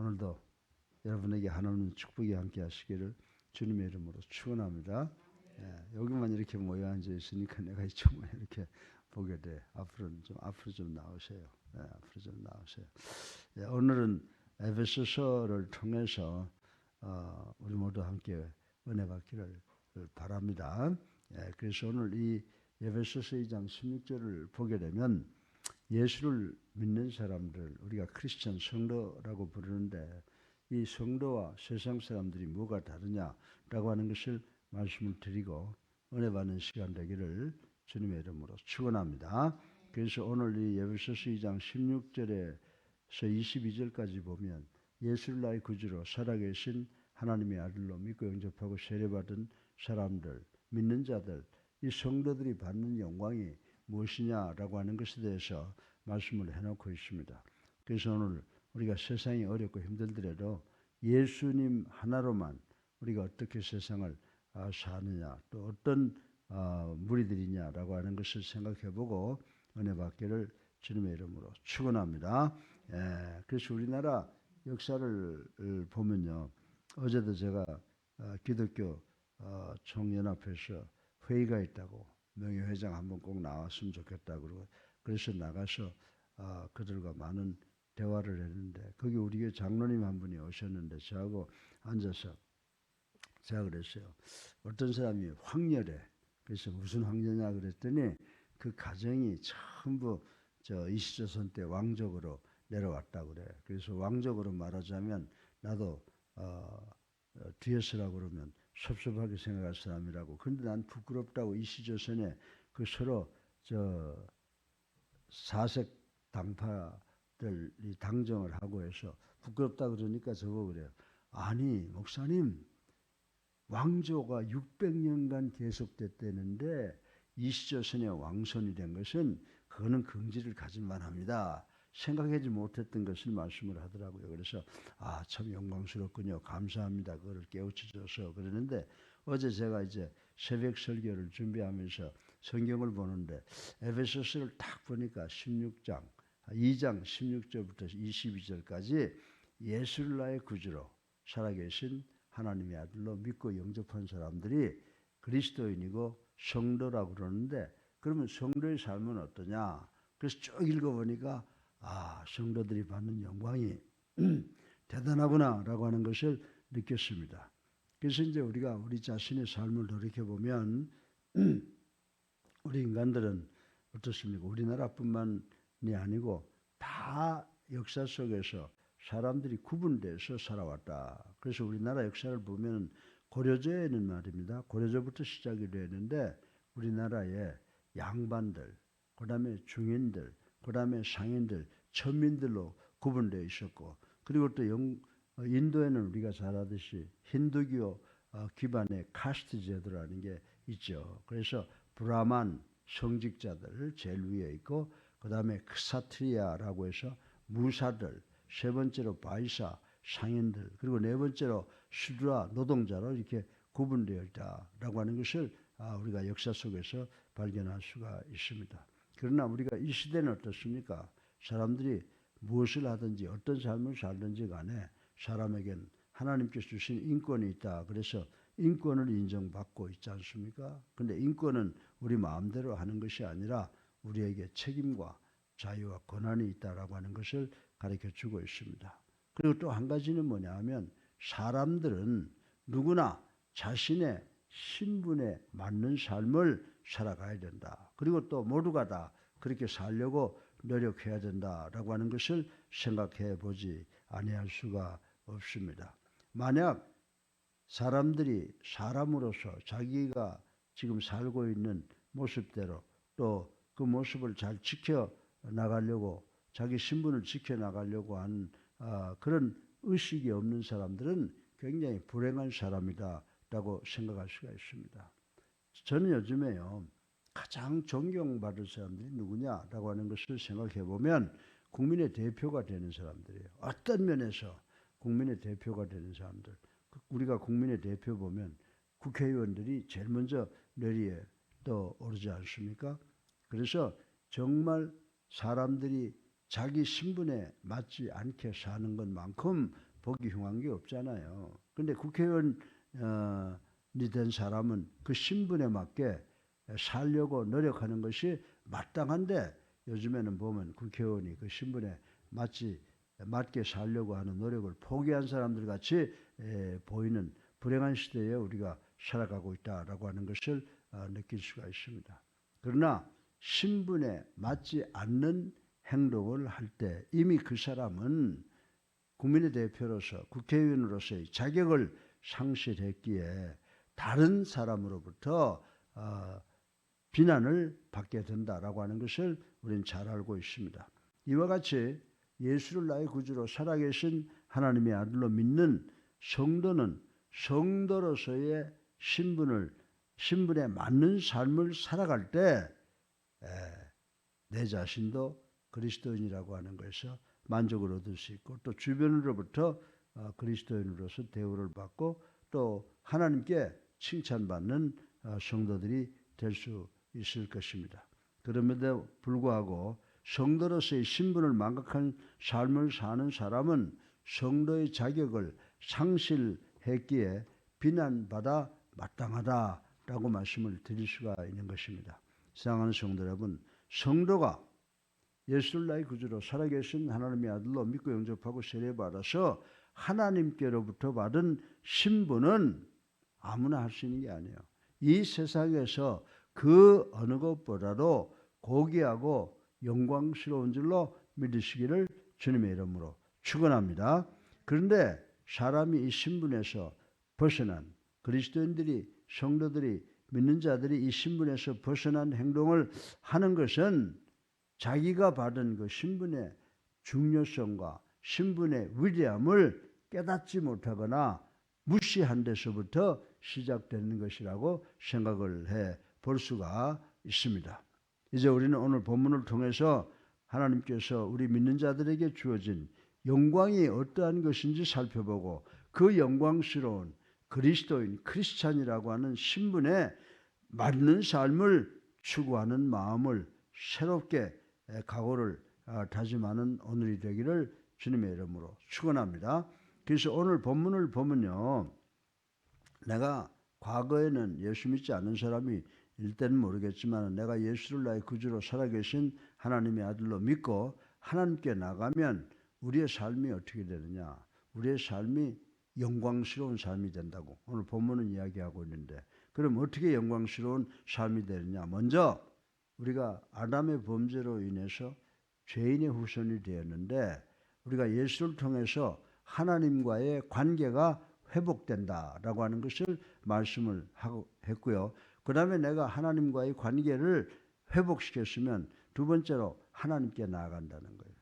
오늘도 여러분에게 하나님 축복이 함께 하시기를 주님의 이름으로 축원합니다. 예, 여기만 이렇게 모여 앉아 있으니까 내가 이쪽만 이렇게 보게 돼. 앞으로는 좀 앞으로 좀 나오세요. 예, 앞으로 좀 나오세요. 예, 오늘은 에베소서를 통해서 어, 우리 모두 함께 은혜 받기를 바랍니다. 예, 그래서 오늘 이 에베소서 2장 16절을 보게 되면 예수를 믿는 사람들 우리가 크리스천 성도라고 부르는데 이 성도와 세상 사람들이 뭐가 다르냐라고 하는 것을 말씀을 드리고 은혜 받는 시간 되기를 주님의 이름으로 축원합니다. 그래서 오늘 이 예배소서 2장 16절에서 22절까지 보면 예수를 나의 구주로 살아계신 하나님의 아들로 믿고 영접하고 세례받은 사람들, 믿는 자들, 이 성도들이 받는 영광이 무엇이냐라고 하는 것에 대해서 말씀을 해놓고 있습니다. 그래서 오늘 우리가 세상이 어렵고 힘들더라도 예수님 하나로만 우리가 어떻게 세상을 아, 사느냐 또 어떤 아, 무리들이냐라고 하는 것을 생각해보고 은혜 받기를 주님의 이름으로 축원합니다. 예, 그래서 우리나라 역사를 보면요 어제도 제가 어, 기독교 어, 총연합회에서 회의가 있다고 명예회장 한번 꼭 나왔으면 좋겠다 그러고 그래서 나가서 어, 그들과 많은 대화를 했는데 거기 우리 교회 장로님 한 분이 오셨는데 저하고 앉아서 제가 그랬어요. 어떤 사람이 황렬해. 그래서 무슨 황녀냐 그랬더니 그 가정이 전부 저 이시조선 때 왕족으로 내려왔다 그래. 그래서 왕족으로 말하자면 나도 어, 어, 뒤에서라고 그러면 섭섭하게 생각할 사람이라고. 근데 난 부끄럽다고 이시조선에 그 서로 저 사색 당파들이 당정을 하고 해서 부끄럽다 그러니까 저거 그래요. 아니 목사님 왕조가 600년간 계속됐다는데 이시조선의 왕손이 된 것은 그거는 긍지를 가질 만합니다. 생각하지 못했던 것을 말씀을 하더라고요. 그래서 아 참 영광스럽군요. 감사합니다. 그거를 깨우쳐줘서 그러는데 어제 제가 이제 새벽 설교를 준비하면서 성경을 보는데 에베소서를 딱 보니까 16장 2장 16절부터 22절까지 예수를 나의 구주로 살아계신 하나님의 아들로 믿고 영접한 사람들이 그리스도인이고 성도라고 그러는데 그러면 성도의 삶은 어떠냐? 그래서 쭉 읽어보니까 아 성도들이 받는 영광이 대단하구나라고 하는 것을 느꼈습니다. 그래서 이제 우리가 우리 자신의 삶을 돌이켜 보면 우리 인간들은 어떻습니까? 우리나라뿐만이 아니고 다 역사 속에서 사람들이 구분돼서 살아왔다. 그래서 우리나라 역사를 보면 고려제에는 말입니다. 고려제부터 시작이 되는데 우리나라에 양반들, 그 다음에 중인들, 그 다음에 상인들, 천민들로 구분되어 있었고 그리고 또 영, 인도에는 우리가 잘 아듯이 힌두교 어, 기반의 카스트 제도라는 게 있죠. 그래서 브라만 성직자들 제일 위에 있고 그 다음에 크사트리아라고 해서 무사들 세 번째로 바이사 상인들 그리고 네 번째로 슈드라 노동자로 이렇게 구분되어 있다라고 하는 것을 아, 우리가 역사 속에서 발견할 수가 있습니다. 그러나 우리가 이 시대는 어떻습니까? 사람들이 무엇을 하든지 어떤 삶을 살든지 간에 사람에겐 하나님께서 주신 인권이 있다. 그래서 인권을 인정받고 있지 않습니까? 근데 인권은 우리 마음대로 하는 것이 아니라 우리에게 책임과 자유와 권한이 있다라고 하는 것을 가르쳐 주고 있습니다. 그리고 또 한 가지는 뭐냐 하면 사람들은 누구나 자신의 신분에 맞는 삶을 살아가야 된다. 그리고 또 모두가 다 그렇게 살려고 노력해야 된다라고 하는 것을 생각해 보지 아니할 수가 없습니다. 만약 사람들이 사람으로서 자기가 지금 살고 있는 모습대로 또 그 모습을 잘 지켜 나가려고 자기 신분을 지켜 나가려고 하는 아, 그런 의식이 없는 사람들은 굉장히 불행한 사람이다라고 생각할 수가 있습니다. 저는 요즘에요 가장 존경받을 사람들이 누구냐라고 하는 것을 생각해 보면 국민의 대표가 되는 사람들이에요. 어떤 면에서 국민의 대표가 되는 사람들. 우리가 국민의 대표 보면 국회의원들이 제일 먼저 뇌리에 떠오르지 않습니까? 그래서 정말 사람들이 자기 신분에 맞지 않게 사는 것만큼 보기 흉한 게 없잖아요. 근데 국회의원이 된 사람은 그 신분에 맞게 살려고 노력하는 것이 마땅한데 요즘에는 보면 국회의원이 그 신분에 맞지 맞게 살려고 하는 노력을 포기한 사람들 같이 에, 보이는 불행한 시대에 우리가 살아가고 있다라고 하는 것을 어, 느낄 수가 있습니다. 그러나 신분에 맞지 않는 행동을 할 때 이미 그 사람은 국민의 대표로서 국회의원으로서의 자격을 상실했기에 다른 사람으로부터 어, 비난을 받게 된다라고 하는 것을 우리는 잘 알고 있습니다. 이와 같이 예수를 나의 구주로 살아계신 하나님의 아들로 믿는 성도는 성도로서의 신분을 신분에 맞는 삶을 살아갈 때 내 자신도 그리스도인이라고 하는 것에서 만족을 얻을 수 있고 또 주변으로부터 어, 그리스도인으로서 대우를 받고 또 하나님께 칭찬받는 어, 성도들이 될 수 있을 것입니다. 그럼에도 불구하고 성도로서의 신분을 망각한 삶을 사는 사람은 성도의 자격을 상실했기에 비난받아 마땅하다라고 말씀을 드릴 수가 있는 것입니다. 사랑하는 성도 여러분, 성도가 예수를 나의 구주로 살아계신 하나님의 아들로 믿고 영접하고 세례받아서 하나님께로부터 받은 신분은 아무나 할 수 있는 게 아니에요. 이 세상에서 그 어느 것보다도 고귀하고 영광스러운 줄로 믿으시기를 주님의 이름으로 축원합니다. 그런데 사람이 이 신분에서 벗어난 그리스도인들이 성도들이 믿는 자들이 이 신분에서 벗어난 행동을 하는 것은 자기가 받은 그 신분의 중요성과 신분의 위대함을 깨닫지 못하거나 무시한 데서부터 시작되는 것이라고 생각을 해 볼 수가 있습니다. 이제 우리는 오늘 본문을 통해서 하나님께서 우리 믿는 자들에게 주어진 영광이 어떠한 것인지 살펴보고 그 영광스러운 그리스도인 크리스찬이라고 하는 신분에 맞는 삶을 추구하는 마음을 새롭게 각오를 아, 다짐하는 오늘이 되기를 주님의 이름으로 축원합니다. 그래서 오늘 본문을 보면요. 내가 과거에는 예수 믿지 않는 사람이 일 때는 모르겠지만 내가 예수를 나의 구주로 살아계신 하나님의 아들로 믿고 하나님께 나가면 우리의 삶이 어떻게 되느냐? 우리의 삶이 영광스러운 삶이 된다고 오늘 본문은 이야기하고 있는데 그럼 어떻게 영광스러운 삶이 되느냐? 먼저 우리가 아담의 범죄로 인해서 죄인의 후손이 되었는데 우리가 예수를 통해서 하나님과의 관계가 회복된다라고 하는 것을 말씀을 하고 했고요. 그 다음에 내가 하나님과의 관계를 회복시켰으면 두 번째로 하나님께 나아간다는 거예요.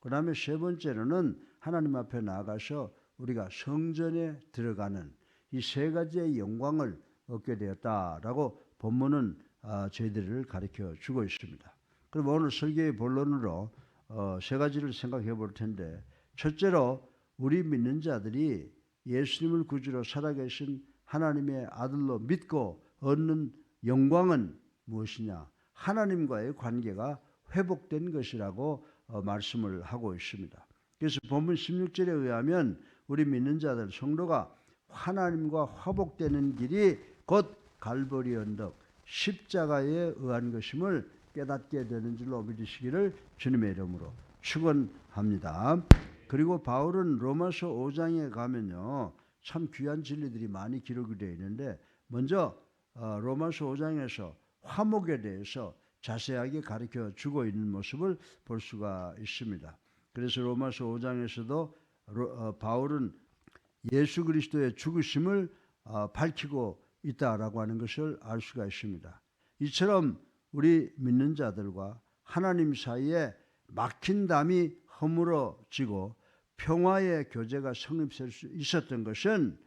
그 다음에 세 번째로는 하나님 앞에 나아가서 우리가 성전에 들어가는 이 세 가지의 영광을 얻게 되었다라고 본문은 아, 저희들을 가르쳐 주고 있습니다. 그럼 오늘 설교의 본론으로 어, 세 가지를 생각해 볼 텐데 첫째로 우리 믿는 자들이 예수님을 구주로 살아계신 하나님의 아들로 믿고 얻는 영광은 무엇이냐? 하나님과의 관계가 회복된 것이라고 어, 말씀을 하고 있습니다. 그래서 본문 16절에 의하면 우리 믿는 자들 성도가 하나님과 화복되는 길이 곧 갈보리 언덕 십자가에 의한 것임을 깨닫게 되는 줄로 믿으시기를 주님의 이름으로 축원합니다. 그리고 바울은 로마서 5장에 가면요. 참 귀한 진리들이 많이 기록이 되어 있는데 먼저 어, 로마서 5장에서 화목에 대해서 자세하게 가르쳐 주고 있는 모습을 볼 수가 있습니다. 그래서 로마서 5장에서도 어, 바울은 예수 그리스도의 죽으심을 어, 밝히고 있다라고 하는 것을 알 수가 있습니다. 이처럼 우리 믿는 자들과 하나님 사이에 막힌 담이 허물어지고 평화의 교제가 성립될 수 있었던 것은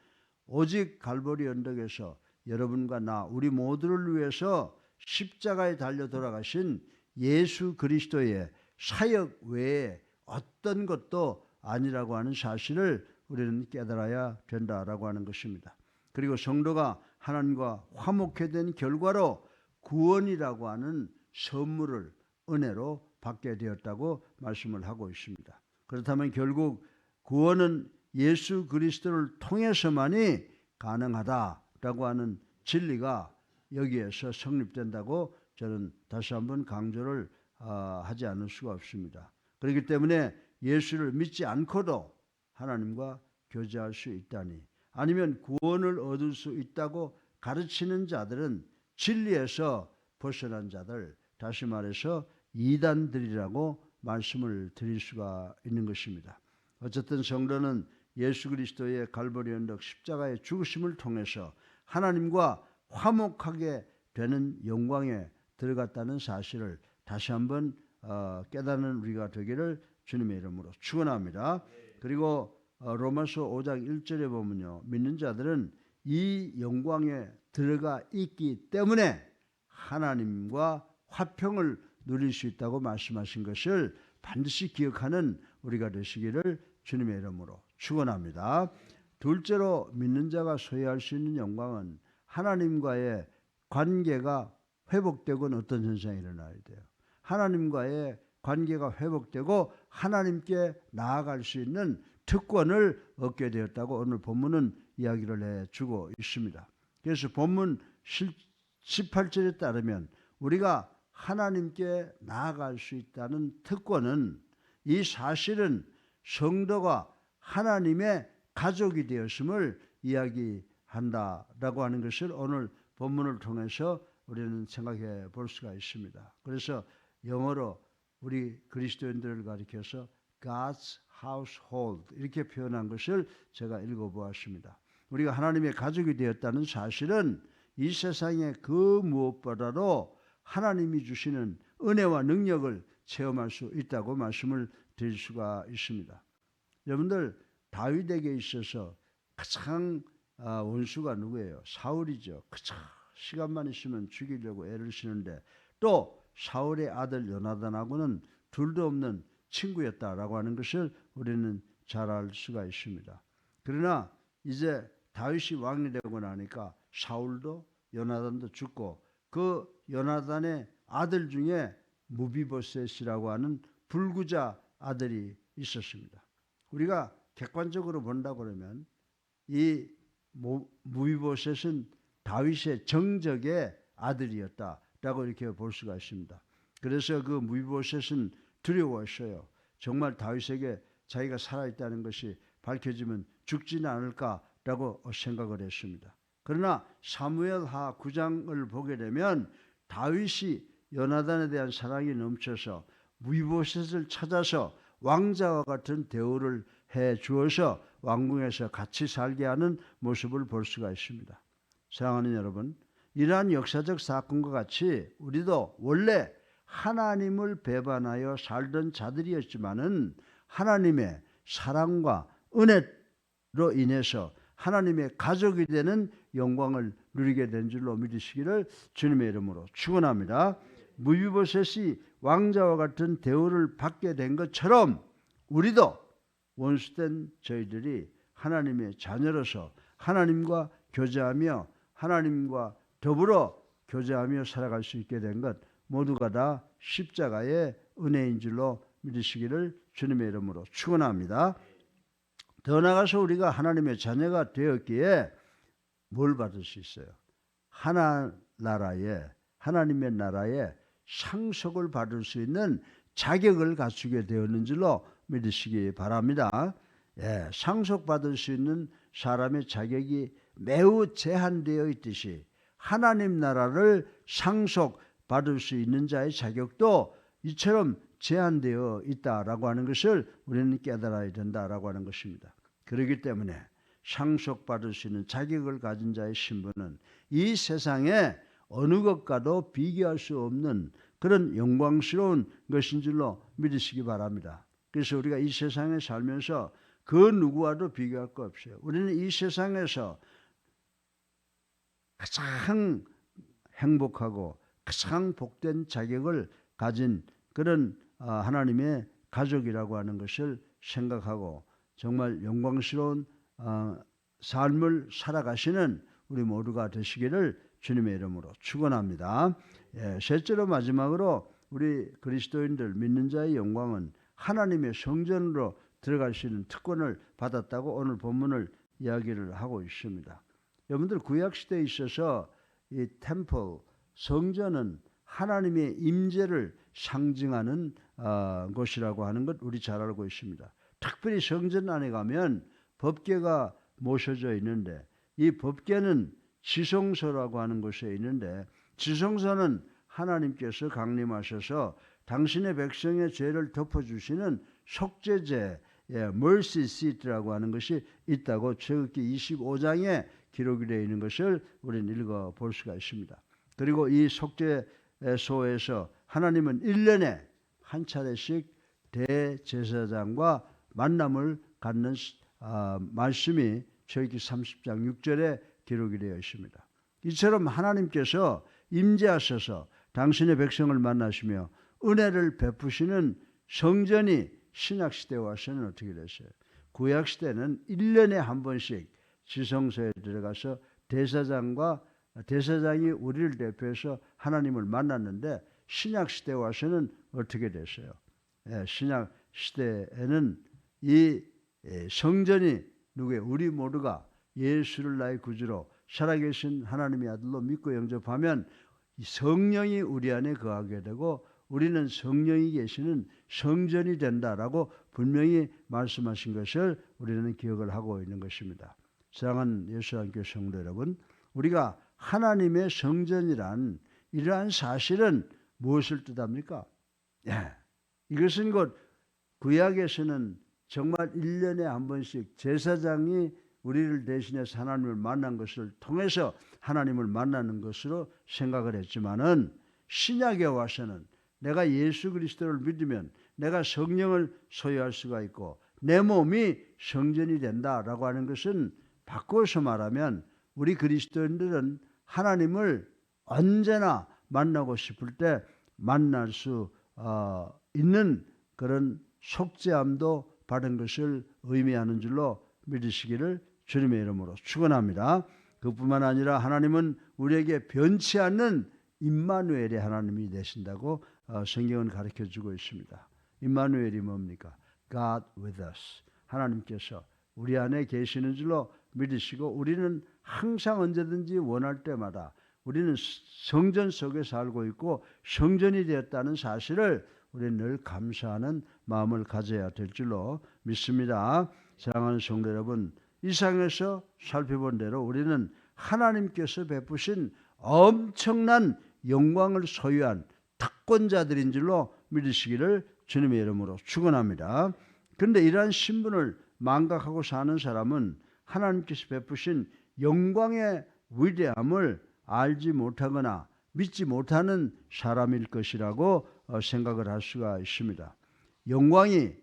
오직 갈보리 언덕에서 여러분과 나 우리 모두를 위해서 십자가에 달려 돌아가신 예수 그리스도의 사역 외에 어떤 것도 아니라고 하는 사실을 우리는 깨달아야 된다라고 하는 것입니다. 그리고 성도가 하나님과 화목해 된 결과로 구원이라고 하는 선물을 은혜로 받게 되었다고 말씀을 하고 있습니다. 그렇다면 결국 구원은 예수 그리스도를 통해서만이 가능하다라고 하는 진리가 여기에서 성립된다고 저는 다시 한번 강조를 아, 하지 않을 수가 없습니다. 그렇기 때문에 예수를 믿지 않고도 하나님과 교제할 수 있다니 아니면 구원을 얻을 수 있다고 가르치는 자들은 진리에서 벗어난 자들 다시 말해서 이단들이라고 말씀을 드릴 수가 있는 것입니다. 어쨌든 성도는 예수 그리스도의 갈보리 언덕 십자가의 죽으심을 통해서 하나님과 화목하게 되는 영광에 들어갔다는 사실을 다시 한번 어, 깨닫는 우리가 되기를 주님의 이름으로 축원합니다. 그리고 어, 로마서 5장 1절에 보면요. 믿는 자들은 이 영광에 들어가 있기 때문에 하나님과 화평을 누릴 수 있다고 말씀하신 것을 반드시 기억하는 우리가 되시기를 주님의 이름으로 축원합니다. 둘째로 믿는 자가 소유할 수 있는 영광은 하나님과의 관계가 회복되고는 어떤 현상이 일어나야 돼요. 하나님과의 관계가 회복되고 하나님께 나아갈 수 있는 특권을 얻게 되었다고 오늘 본문은 이야기를 해주고 있습니다. 그래서 본문 18절에 따르면 우리가 하나님께 나아갈 수 있다는 특권은 이 사실은 성도가 하나님의 가족이 되었음을 이야기한다라고 하는 것을 오늘 본문을 통해서 우리는 생각해 볼 수가 있습니다. 그래서 영어로 우리 그리스도인들을 가리켜서 God's household 이렇게 표현한 것을 제가 읽어보았습니다. 우리가 하나님의 가족이 되었다는 사실은 이 세상의 그 무엇보다도 하나님이 주시는 은혜와 능력을 체험할 수 있다고 말씀을 드릴 수가 있습니다. 여러분들 다윗에게 있어서 가장 아, 원수가 누구예요? 사울이죠. 그저 시간만 있으면 죽이려고 애를 쓰는데 또 사울의 아들 요나단하고는 둘도 없는 친구였다라고 하는 것을 우리는 잘 알 수가 있습니다. 그러나 이제 다윗이 왕이 되고 나니까 사울도 요나단도 죽고 그 요나단의 아들 중에 무비보셋이라고 하는 불구자 아들이 있었습니다. 우리가 객관적으로 본다 그러면 이 무비보셋은 다윗의 정적의 아들이었다라고 이렇게 볼 수가 있습니다. 그래서 그 무비보셋은 두려워했어요. 정말 다윗에게 자기가 살아있다는 것이 밝혀지면 죽지는 않을까라고 생각을 했습니다. 그러나 사무엘 하 9장을 보게 되면 다윗이 요나단에 대한 사랑이 넘쳐서 무비보셋을 찾아서 왕자와 같은 대우를 해 주어서 왕궁에서 같이 살게 하는 모습을 볼 수가 있습니다. 사랑하는 여러분, 이러한 역사적 사건과 같이 우리도 원래 하나님을 배반하여 살던 자들이었지만은 하나님의 사랑과 은혜로 인해서 하나님의 가족이 되는 영광을 누리게 된 줄로 믿으시기를 주님의 이름으로 축원합니다. 무비보셋이 왕자와 같은 대우를 받게 된 것처럼 우리도 원수된 저희들이 하나님의 자녀로서 하나님과 교제하며 하나님과 더불어 교제하며 살아갈 수 있게 된 것 모두가 다 십자가의 은혜인 줄로 믿으시기를 주님의 이름으로 축원합니다. 더 나아가서 우리가 하나님의 자녀가 되었기에 뭘 받을 수 있어요? 하나 나라에 하나님의 나라에 상속을 받을 수 있는 자격을 갖추게 되었는 줄로 믿으시기 바랍니다. 예, 상속받을 수 있는 사람의 자격이 매우 제한되어 있듯이 하나님 나라를 상속받을 수 있는 자의 자격도 이처럼 제한되어 있다라고 하는 것을 우리는 깨달아야 된다라고 하는 것입니다. 그렇기 때문에 상속받을 수 있는 자격을 가진 자의 신분은 이 세상에 어느 것과도 비교할 수 없는 그런 영광스러운 것인 줄로 믿으시기 바랍니다. 그래서 우리가 이 세상에 살면서 그 누구와도 비교할 거 없어요. 우리는 이 세상에서 가장 행복하고 가장 복된 자격을 가진 그런 아, 하나님의 가족이라고 하는 것을 생각하고 정말 영광스러운 아, 삶을 살아가시는 우리 모두가 되시기를 주님의 이름으로 축원합니다. 예, 셋째로 마지막으로 우리 그리스도인들 믿는 자의 영광은 하나님의 성전으로 들어갈 수 있는 특권을 받았다고 오늘 본문을 이야기를 하고 있습니다. 여러분들 구약 시대에 있어서 이 템플 성전은 하나님의 임재를 상징하는 어, 곳이라고 하는 것 우리 잘 알고 있습니다. 특별히 성전 안에 가면 법궤가 모셔져 있는데 이 법궤는 지성소라고 하는 곳에 있는데 지성소는 하나님께서 강림하셔서 당신의 백성의 죄를 덮어주시는 속죄제 예, mercy seat라고 하는 것이 있다고 출애굽기 25장에 기록이 되어 있는 것을 우리는 읽어 볼 수가 있습니다. 그리고 이 속죄소에서 하나님은 1년에 한 차례씩 대제사장과 만남을 갖는 아, 말씀이 출애굽기 30장 6절에 기록이 되어 있습니다. 이처럼 하나님께서 임재하셔서 당신의 백성을 만나시며 은혜를 베푸시는 성전이 신약 시대에 와서는 어떻게 됐어요? 구약 시대는 1년에 한 번씩 지성소에 들어가서 대사장과 대사장이 우리를 대표해서 하나님을 만났는데 신약 시대에 와서는 어떻게 됐어요? 예, 신약 시대에는 이 예, 성전이 누구의 우리 모두가 예수를 나의 구주로 살아계신 하나님의 아들로 믿고 영접하면 이 성령이 우리 안에 거하게 되고 우리는 성령이 계시는 성전이 된다라고 분명히 말씀하신 것을 우리는 기억을 하고 있는 것입니다. 사랑하는 예수님교 성도 여러분, 우리가 하나님의 성전이란 이러한 사실은 무엇을 뜻합니까? 예, 이것은 곧 구약에서는 정말 1년에 한 번씩 제사장이 우리를 대신해서 하나님을 만난 것을 통해서 하나님을 만나는 것으로 생각을 했지만은 신약에 와서는 내가 예수 그리스도를 믿으면 내가 성령을 소유할 수가 있고 내 몸이 성전이 된다라고 하는 것은 바꿔서 말하면 우리 그리스도인들은 하나님을 언제나 만나고 싶을 때 만날 수 어, 있는 그런 속죄함도 받은 것을 의미하는 줄로 믿으시기를 주님의 이름으로 축원합니다. 그뿐만 아니라 하나님은 우리에게 변치 않는 임마누엘의 하나님이 되신다고 어, 성경은 가르쳐 주고 있습니다. 임마누엘이 뭡니까? God with us. 하나님께서 우리 안에 계시는 줄로 믿으시고 우리는 항상 언제든지 원할 때마다 우리는 성전 속에 살고 있고 성전이 되었다는 사실을 우리는 늘 감사하는 마음을 가져야 될 줄로 믿습니다. 사랑하는 성도 여러분, 이 상에서 살펴본 대로 우리는 하나님께서 베푸신 엄청난 영광을 소유한 특권자들인 줄로 믿으시기를 주님의 이름으로 축원합니다. 그런데 이러한 신분을 망각하고 사는 사람은 하나님께서 베푸신 영광의 위대함을 알지 못하거나 믿지 못하는 사람일 것이라고 어, 생각을 할 수가 있습니다. 영광이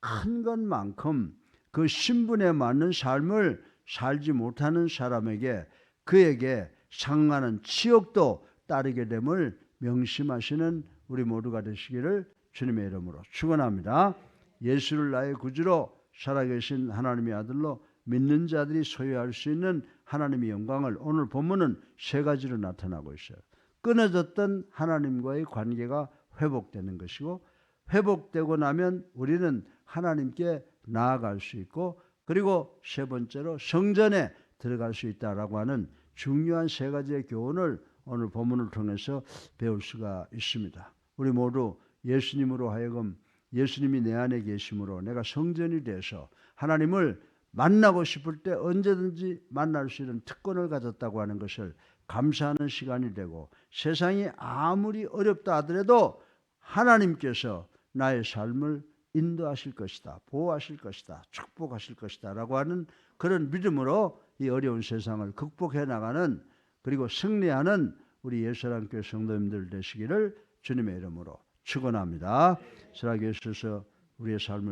큰 것만큼 그 신분에 맞는 삶을 살지 못하는 사람에게 그에게 상하는 치욕도 따르게 됨을 명심하시는 우리 모두가 되시기를 주님의 이름으로 축원합니다. 예수를 나의 구주로 살아계신 하나님의 아들로 믿는 자들이 소유할 수 있는 하나님의 영광을 오늘 본문은 세 가지로 나타나고 있어요. 끊어졌던 하나님과의 관계가 회복되는 것이고 회복되고 나면 우리는 하나님께 나아갈 수 있고 그리고 세 번째로 성전에 들어갈 수 있다라고 하는 중요한 세 가지의 교훈을 오늘 본문을 통해서 배울 수가 있습니다. 우리 모두 예수님으로 하여금 예수님이 내 안에 계심으로 내가 성전이 돼서 하나님을 만나고 싶을 때 언제든지 만날 수 있는 특권을 가졌다고 하는 것을 감사하는 시간이 되고 세상이 아무리 어렵다 하더라도 하나님께서 나의 삶을 인도하실 것이다. 보호하실 것이다. 축복하실 것이다. 라고 하는 그런 믿음으로 이 어려운 세상을 극복해 나가는 그리고 승리하는 우리 예수랑교회 성도님들 되시기를 주님의 이름으로 축원합니다. 살아계셔서 우리의 삶을